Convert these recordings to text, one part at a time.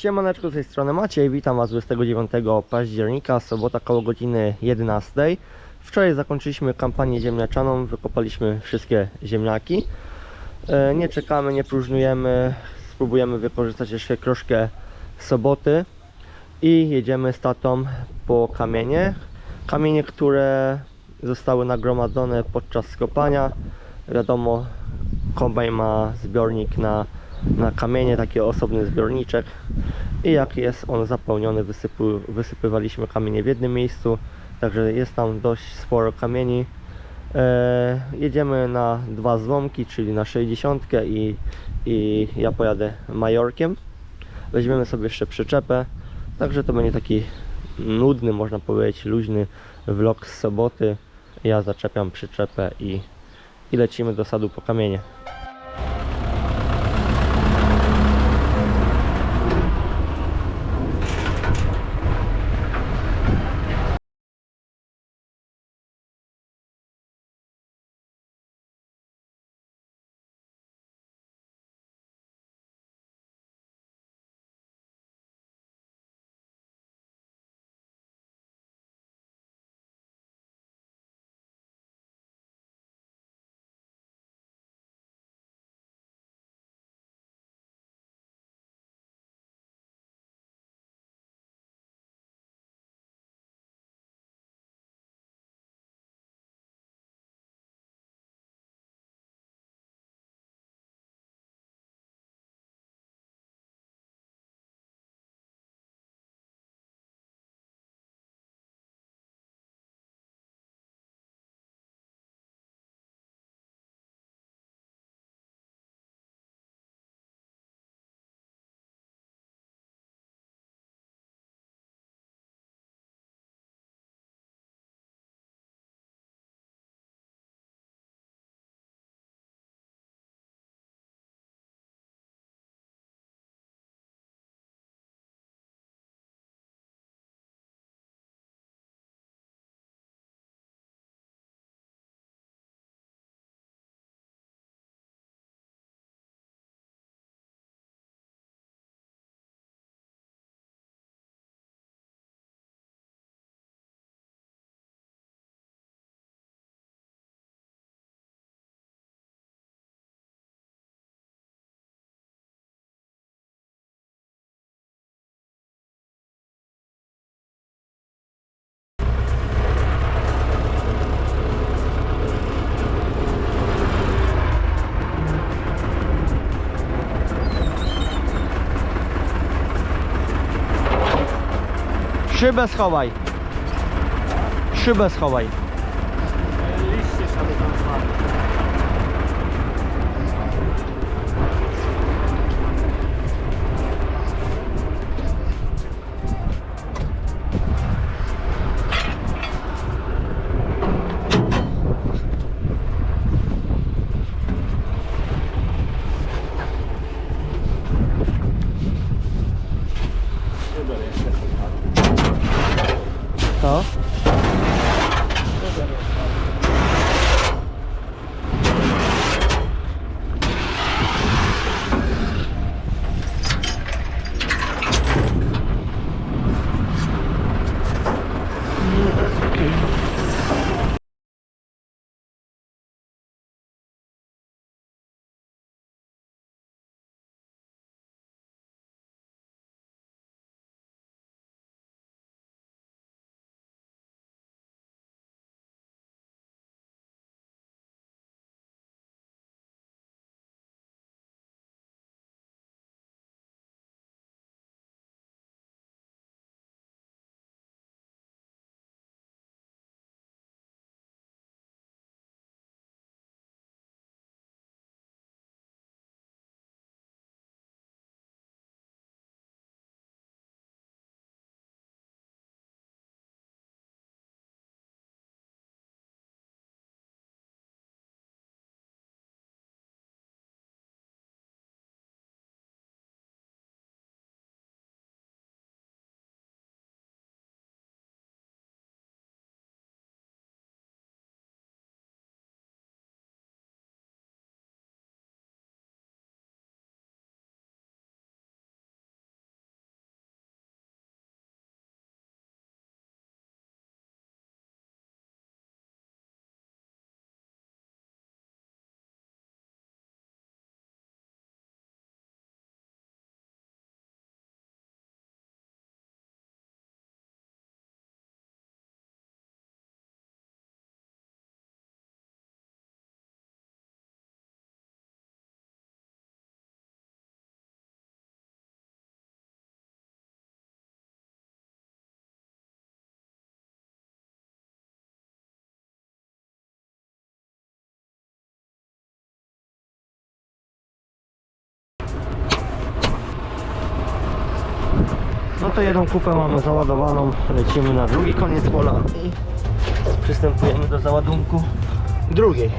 Siemaneczko, z tej strony Maciej, witam Was 29 października, sobota koło godziny 11. Wczoraj zakończyliśmy kampanię ziemniaczaną, wykopaliśmy wszystkie ziemniaki. E, Nie czekamy, nie próżnujemy, spróbujemy wykorzystać jeszcze troszkę soboty i jedziemy z tatą po kamienie. Kamienie, które zostały nagromadzone podczas skopania. Wiadomo, kombajn ma zbiornik na, na kamienie, taki osobny zbiorniczek i jak jest on zapełniony, wysypu, wysypywaliśmy kamienie w jednym miejscu, także jest tam dość sporo kamieni. E, jedziemy na dwa złomki, czyli na 60 i, i ja pojadę Majorkiem. Weźmiemy sobie jeszcze przyczepę, także to będzie taki nudny, można powiedzieć, luźny vlog z soboty. Ja zaczepiam przyczepę i, i lecimy do sadu po kamienie. Szybę schowaj. Szybę schowaj. Liście sobie tam spadły. No to jedną kupę mamy załadowaną, lecimy na drugi koniec pola i przystępujemy do załadunku drugiej.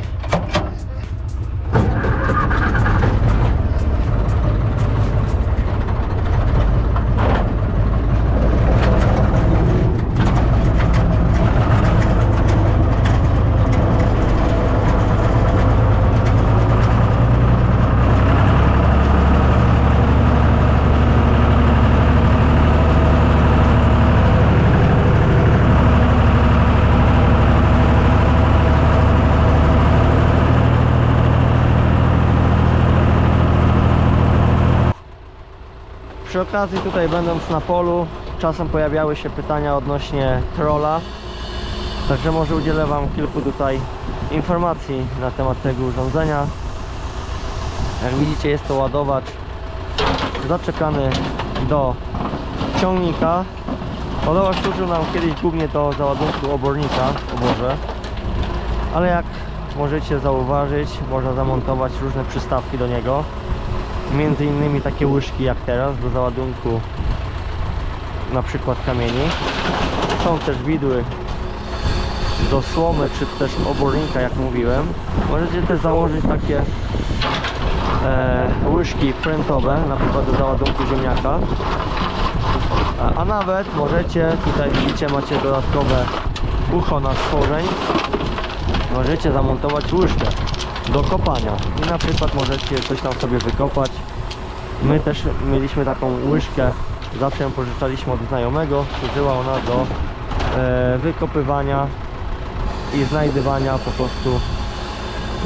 Przy okazji tutaj będąc na polu czasem pojawiały się pytania odnośnie trolla Także może udzielę Wam kilku tutaj informacji na temat tego urządzenia. Jak widzicie jest to ładowacz zaczepiany do ciągnika. Ładowacz służył nam kiedyś głównie do załadunku obornika oborze Ale jak możecie zauważyć można zamontować różne przystawki do niego między innymi takie łyżki jak teraz do załadunku na przykład kamieni. Są też widły do słomy czy też obornika jak mówiłem. Możecie też założyć takie e, łyżki prętowe na przykład do załadunku ziemniaka. A, a nawet możecie tutaj widzicie macie dodatkowe ucho na stworzeń. Możecie zamontować łyżkę do kopania. I na przykład możecie coś tam sobie wykopać. My też mieliśmy taką łyżkę. Zawsze ją pożyczaliśmy od znajomego. Służyła ona do e, wykopywania i znajdywania po prostu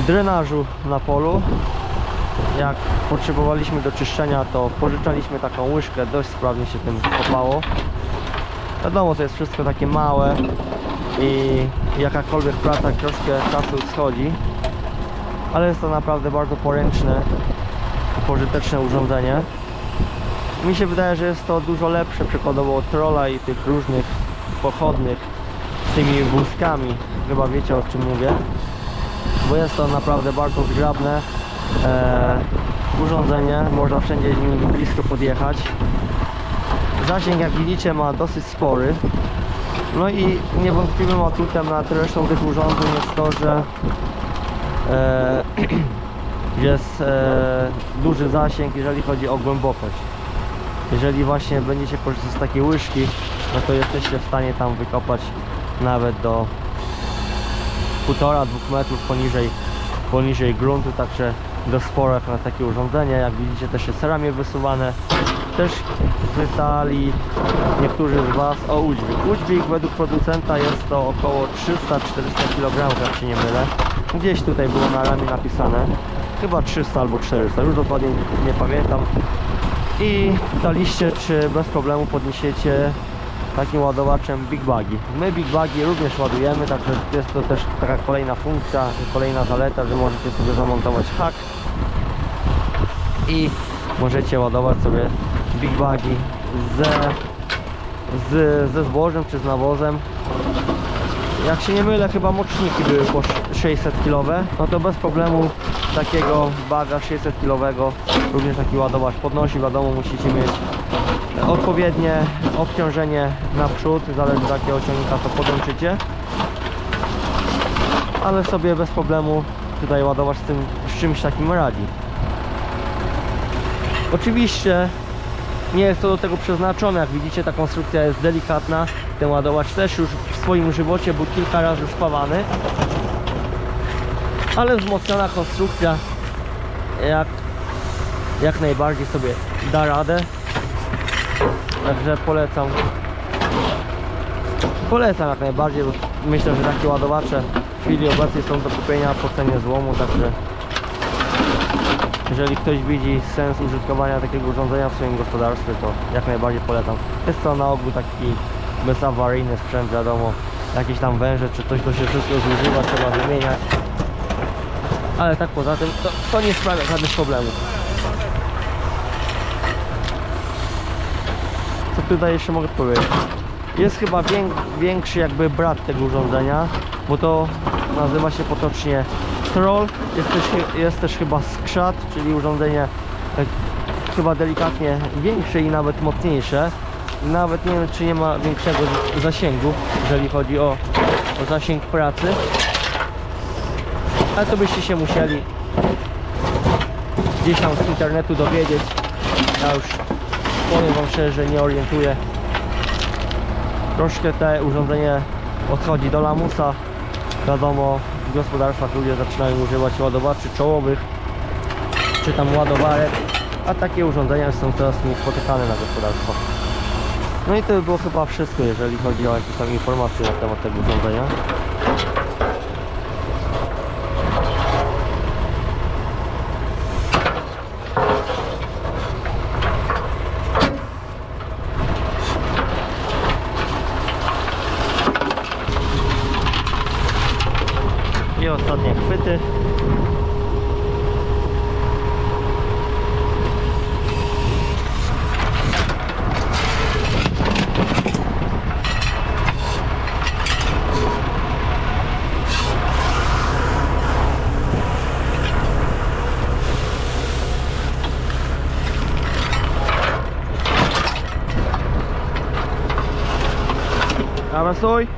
drenażu na polu. Jak potrzebowaliśmy do czyszczenia to pożyczaliśmy taką łyżkę. Dość sprawnie się tym kopało wiadomo to jest wszystko takie małe i jakakolwiek praca troszkę czasu schodzi ale jest to naprawdę bardzo poręczne pożyteczne urządzenie. Mi się wydaje, że jest to dużo lepsze przykładowo od trolla i tych różnych pochodnych z tymi wózkami. Chyba wiecie o czym mówię. Bo jest to naprawdę bardzo zgrabne e, urządzenie. Można wszędzie nim blisko podjechać. Zasięg jak widzicie ma dosyć spory. No i niewątpliwym atutem nad resztą tych urządzeń jest to, że e, jest e, duży zasięg, jeżeli chodzi o głębokość. Jeżeli właśnie będziecie korzystać z takiej łyżki, no to jesteście w stanie tam wykopać nawet do 1,5-2 metrów poniżej, poniżej gruntu, także do sporo jak na takie urządzenie. Jak widzicie też jest ramię wysuwane. Też pytali niektórzy z Was o udźwig. Udźwig według producenta jest to około 300-400 kg, jak się nie mylę. Gdzieś tutaj było na ramię napisane. Chyba 300 albo 400, już dokładnie nie pamiętam. I pytaliście, czy bez problemu podniesiecie takim ładowaczem Big Bagi. My Big Bagi również ładujemy, także jest to też taka kolejna funkcja, kolejna zaleta, że możecie sobie zamontować hak i możecie ładować sobie Big Bagi ze, z, ze zbożem czy z nawozem. Jak się nie mylę, chyba moczniki były po 600 kg, no to bez problemu takiego baga 600 kg również taki ładowacz podnosi, wiadomo musicie mieć odpowiednie obciążenie naprzód, zależy z jakiego ciągnika to podłączycie. Ale sobie bez problemu tutaj ładować z, tym, z czymś takim radzi. Oczywiście nie jest to do tego przeznaczone, jak widzicie ta konstrukcja jest delikatna. Ten ładowacz też już w swoim żywocie był kilka razy spawany ale wzmocniona konstrukcja jak, jak najbardziej sobie da radę Także polecam. Polecam jak najbardziej, bo myślę, że takie ładowacze w chwili obecnej są do kupienia po cenie złomu, także jeżeli ktoś widzi sens użytkowania takiego urządzenia w swoim gospodarstwie, to jak najbardziej polecam. Jest to na ogół taki bezawaryjny sprzęt, wiadomo, jakieś tam węże czy coś, to się wszystko zużywa, trzeba wymieniać. Ale tak poza tym, to, to nie sprawia żadnych problemów. co tutaj jeszcze mogę powiedzieć jest chyba wię większy jakby brat tego urządzenia bo to nazywa się potocznie troll jest też, jest też chyba skrzat czyli urządzenie tak, chyba delikatnie większe i nawet mocniejsze nawet nie wiem czy nie ma większego zasięgu, jeżeli chodzi o, o zasięg pracy. Ale to byście się musieli gdzieś tam z internetu dowiedzieć. Ja już powiem wam szczerze, że nie orientuję. Troszkę te urządzenie odchodzi do lamusa. Wiadomo, w gospodarstwach ludzie zaczynają używać ładowaczy czołowych, czy tam ładowarek, a takie urządzenia są coraz mniej spotykane na gospodarstwach. No i to by było chyba wszystko, jeżeli chodzi o jakieś tam informacje na temat tego urządzenia. más hoy.